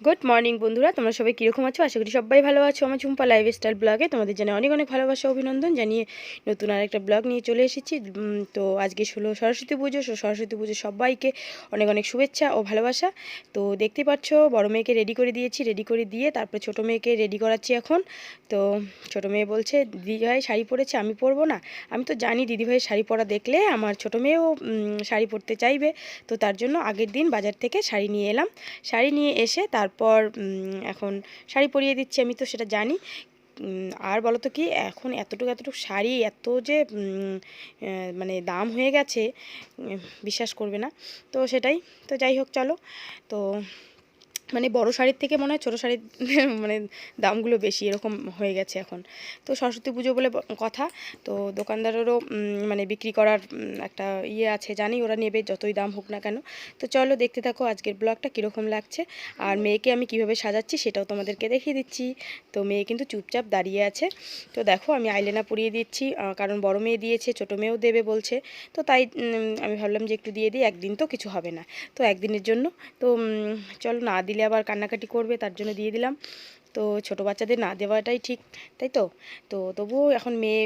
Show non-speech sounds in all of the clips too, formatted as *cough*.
Good morning বন্ধুরা। তোমরা সবাই কীরকম আছো? আশা করি সবাই ভালো আছো। আমার ঝুম্পা চুম্পা লাইফস্টাইল ব্লগে তোমাদের জানে অনেক অনেক ভালোবাসা অভিনন্দন। জানিয়ে নতুন আর একটা ব্লগ নিয়ে চলে এসেছি। তো আজকে হলো সরস্বতী পুজো। সরস্বতী পুজো সবাইকে অনেক অনেক শুভেচ্ছা ও ভালোবাসা। তো দেখতে পাচ্ছ, বড় মেয়েকে রেডি করে দিয়েছি। রেডি করে দিয়ে তারপরে ছোটো মেয়েকে রেডি করাচ্ছি এখন। তো ছোটো মেয়ে বলছে, দিদিভাই, শাড়ি পরেছে, আমি পরবো না। আমি তো জানি দিদিভাই শাড়ি পরা দেখলে আমার ছোটো মেয়েও শাড়ি পরতে চাইবে। তো তার জন্য আগের দিন বাজার থেকে শাড়ি নিয়ে এলাম। শাড়ি নিয়ে এসে তারপর এখন শাড়ি পরিয়ে দিচ্ছি আমি তো, সেটা জানি। আর বলো তো কি, এখন এতটুকু এতটুকু শাড়ি এত যে মানে দাম হয়ে গেছে বিশ্বাস করবে না। তো সেটাই, তো যাই হোক, চলো। তো মানে বড় শাড়ির থেকে মনে হয় ছোটো শাড়ির *laughs* মানে দামগুলো বেশি এরকম হয়ে গেছে এখন। তো সরস্বতী পুজো বলে কথা। তো দোকানদারেরও মানে বিক্রি করার একটা ইয়ে আছে জানি, ওরা নেবে যতই দাম হোক না কেন। তো চলো দেখতে থাকো আজকের ব্লগটা কীরকম লাগছে। আর মেয়েকে আমি কীভাবে সাজাচ্ছি সেটাও তোমাদেরকে দেখিয়ে দিচ্ছি। তো মেয়ে কিন্তু চুপচাপ দাঁড়িয়ে আছে। তো দেখো আমি আইলেনা পরিয়ে দিচ্ছি কারণ বড় মেয়ে দিয়েছে, ছোটো মেয়েও দেবে বলছে। তো তাই আমি ভাবলাম যে একটু দিয়ে দিই, একদিন তো কিছু হবে না। তো একদিনের জন্য। তো চলো না দিলে আবার কান্নাকাটি করবে, তার জন্য দিয়ে দিলাম। তো ছোটো বাচ্চাদের না দেওয়াটাই ঠিক, তাই তো? তো তবুও এখন মেয়ে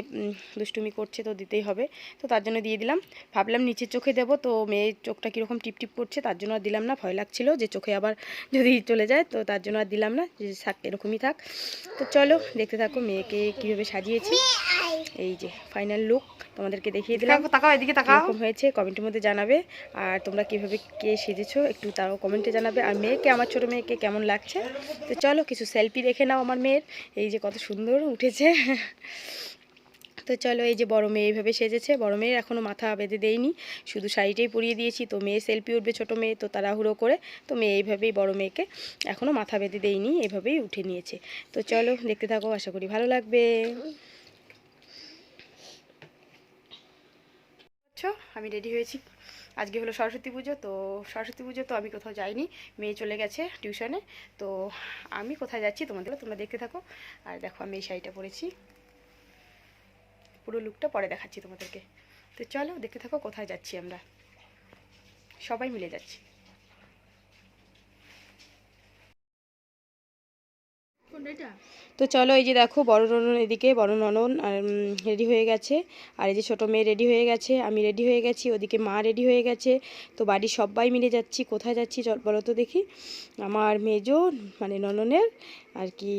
দুষ্টুমি করছে তো দিতেই হবে। তো তার জন্য দিয়ে দিলাম। ভাবলাম নিচের চোখে দেবো, তো মেয়ের চোখটা কীরকম টিপটিপ করছে তার জন্য আর দিলাম না, ভয় লাগছিল যে চোখে আবার যদি চলে যায়, তো তার জন্য আর দিলাম না, যে থাক, এরকমই থাক। তো চলো দেখতে থাকো মেয়েকে কীভাবে সাজিয়েছি। এই যে ফাইনাল লুক তোমাদেরকে দেখিয়ে দিলাম। তাকাও এদিকে তাকাও। হয়েছে কমেন্টের মধ্যে জানাবে। আর তোমরা কীভাবে কে সেজেছো একটু তাও কমেন্টে জানাবে। আর মেয়েকে আমার ছোটো মেয়েকে কেমন লাগছে? তো চলো কিছু সেলফি দেখে নাও আমার মেয়ের। এই যে কত সুন্দর উঠেছে। তো চলো এই যে বড় মেয়ে এইভাবে সেজেছে। বড় মেয়ের এখনও মাথা বেঁধে দেয়নি শুধু শাড়িটাই পরিয়ে দিয়েছি। তো মেয়ে সেলফি উঠবে ছোটো মেয়ে তো তাড়াহুড়ো করে। তো মেয়ে এইভাবেই বড় মেয়েকে এখনও মাথা বেঁধে দেয়নি এভাবেই উঠে নিয়েছে। তো চলো দেখতে থাকো আশা করি ভালো লাগবে। আচ্ছা আমি রেডি হয়েছি। আজকে হলো সরস্বতী পুজো, তো সরস্বতী পুজো তো আমি কোথাও যাইনি। মেয়ে চলে গেছে টিউশনে তো আমি কোথায় যাচ্ছি তোমাদের তোমরা দেখতে থাকো। আর দেখো, আমি এই শাড়িটা পরেছি। পুরো লুকটা পরে দেখাচ্ছি তোমাদেরকে। তো চলো, দেখতে থাকো কোথায় যাচ্ছি আমরা। সবাই মিলে যাচ্ছি। তো চলো এই যে দেখো বড় ননন এদিকে, বড় ননন, আর রেডি হয়ে গেছে। আর এই যে ছোটো মেয়ে রেডি হয়ে গেছে, আমি রেডি হয়ে গেছি, ওদিকে মা রেডি হয়ে গেছে। তো বাড়ির সবাই মিলে যাচ্ছি, কোথায় যাচ্ছি চল বলো তো দেখি। আমার মেজো মানে নননের, আর কি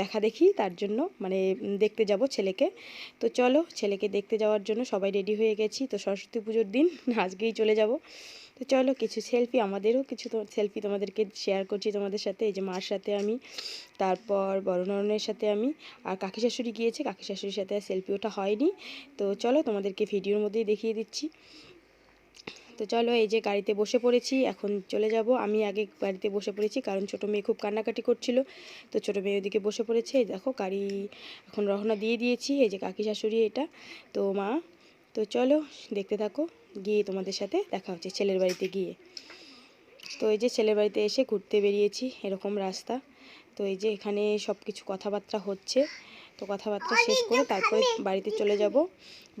দেখা দেখি তার জন্য মানে দেখতে যাব ছেলেকে। তো চলো, ছেলেকে দেখতে যাওয়ার জন্য সবাই রেডি হয়ে গেছি। তো সরস্বতী পুজোর দিন, আজকেই চলে যাব। তো চলো কিছু সেলফি আমাদেরও, কিছু সেলফি তোমাদেরকে শেয়ার করছি তোমাদের সাথে। এই যে মার সাথে আমি, তারপর বড় নরনের সাথে আমি, আর কাকি শাশুড়ি গিয়েছে কাকি শাশুড়ির সাথে সেলফি ওটা হয়নি। তো চলো তোমাদেরকে ভিডিওর মধ্যেই দেখিয়ে দিচ্ছি। তো চলো এই যে গাড়িতে বসে পড়েছি, এখন চলে যাব। আমি আগে গাড়িতে বসে পড়েছি, কারণ ছোটো মেয়ে খুব কান্নাকাটি করছিল। তো ছোটো মেয়ে ওদিকে বসে পড়েছে দেখো গাড়ি এখন রওনা দিয়ে দিয়েছি, এই যে কাকি শাশুড়ি এটা। তো মা তো চলো দেখতে থাকো, গিয়ে তোমাদের সাথে দেখা হচ্ছে ছেলের বাড়িতে গিয়ে। তো এই যে ছেলের বাড়িতে এসে ঘুরতে বেরিয়েছি, এরকম রাস্তা। তো এই যে এখানে সব কিছু কথাবার্তা হচ্ছে। তো কথাবার্তা শেষ করে তারপরে বাড়িতে চলে যাব।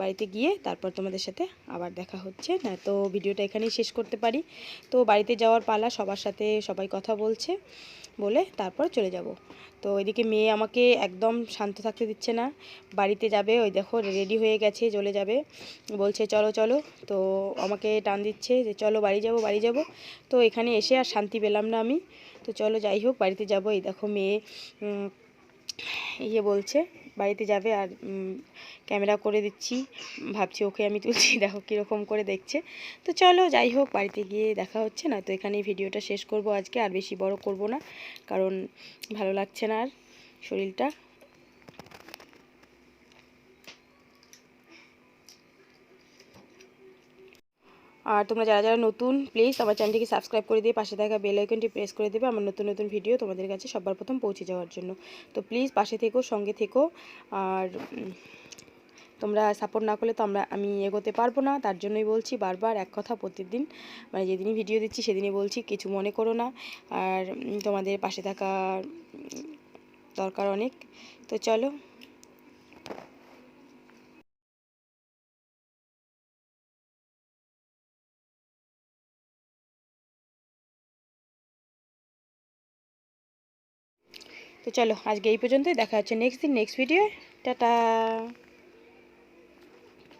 বাড়িতে গিয়ে তারপর তোমাদের সাথে আবার দেখা হচ্ছে। না তো ভিডিওটা এখানেই শেষ করতে পারি। তো বাড়িতে যাওয়ার পালা সবার সাথে সবাই কথা বলছে। বলে তারপর চলে যাব। তো এদিকে মেয়ে আমাকে একদম শান্ত থাকতে দিচ্ছে না। বাড়িতে যাবে, ওই দেখো রেডি হয়ে গেছে, চলে যাবে। বলছে, চলো চলো। তো আমাকে টান দিচ্ছে যে, চলো, বাড়ি যাব বাড়ি যাব। তো এখানে এসে আর শান্তি পেলাম না আমি। তো চলো, যাই হোক, বাড়িতে যাব। এই দেখো মেয়ে ইয়ে বলছে, বাড়িতে যাবে আর ক্যামেরা করে দিচ্ছি। ভাবছি ওকে আমি তুলছি, *laughs* দেখো কীরকম করে দেখছে। তো চলো, যাই হোক, বাড়িতে গিয়ে দেখা হচ্ছে না, তো এখানেই ভিডিওটা শেষ করব আজকে, আর বেশি বড় করব না, কারণ ভালো লাগছে না আর শরীরটা। আর তোমরা যারা যারা নতুন প্লিজ আমার চ্যানেলটিকে সাবস্ক্রাইব করে দিয়ে পাশে থাকা বেল আইকনটি প্রেস করে দেবে আমার নতুন নতুন ভিডিও তোমাদের কাছে সবার প্রথম পৌঁছে যাওয়ার জন্য। তো প্লিজ পাশে থেকো, সঙ্গে থেকো, আর তোমরা সাপোর্ট না করলে তো আমরা, আমি এগোতে পারব না। তার জন্যই বলছি বারবার এক কথা প্রতিদিন মানে যেদিনই ভিডিও দিচ্ছি সেদিনই বলছি, কিছু মনে করো না। আর তোমাদের পাশে থাকা দরকার অনেক। তো চলো। তো চলো, আজকে এই পর্যন্তই। দেখা হচ্ছে নেক্সট দিন নেক্সট ভিডিও টাটা!